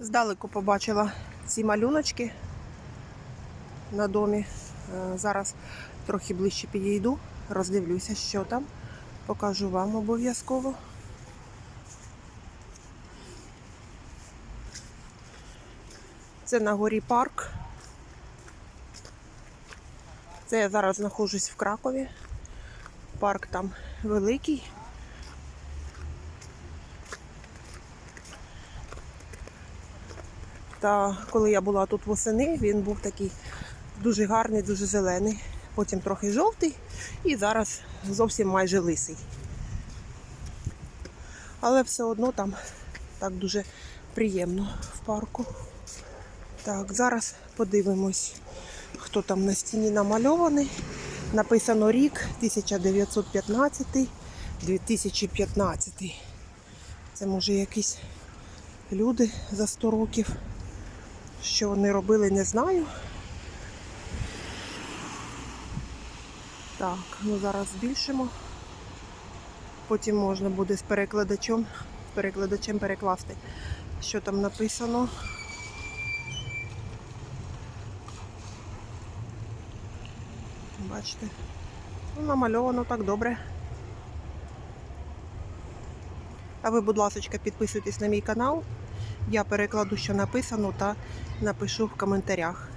Здалеку побачила ці малюночки на домі. Е, Зараз трохи ближче підійду, роздивлюся, що там. Покажу вам обов'язково. Це на горі парк. Це я зараз знаходжусь в Кракові. Парк там великий. Та коли я була тут восени, він був такий дуже гарний, дуже зелений. Потім трохи жовтий і зараз зовсім майже лисий. Але все одно там так дуже приємно в парку. Так, зараз подивимось, хто там на стіні намальований. Написано рік 1915 2015. Це може якісь люди за 100 років. Що вони робили, не знаю. Так, ну зараз збільшимо. Потім можна буде з перекладачем, з перекладачем перекласти, що там написано. Бачите? Ну, намальовано так добре. А ви, будь ласка, підписуйтесь на мій канал. Я перекладу, що написано, та напишу в коментарях.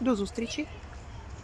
До зустрічі!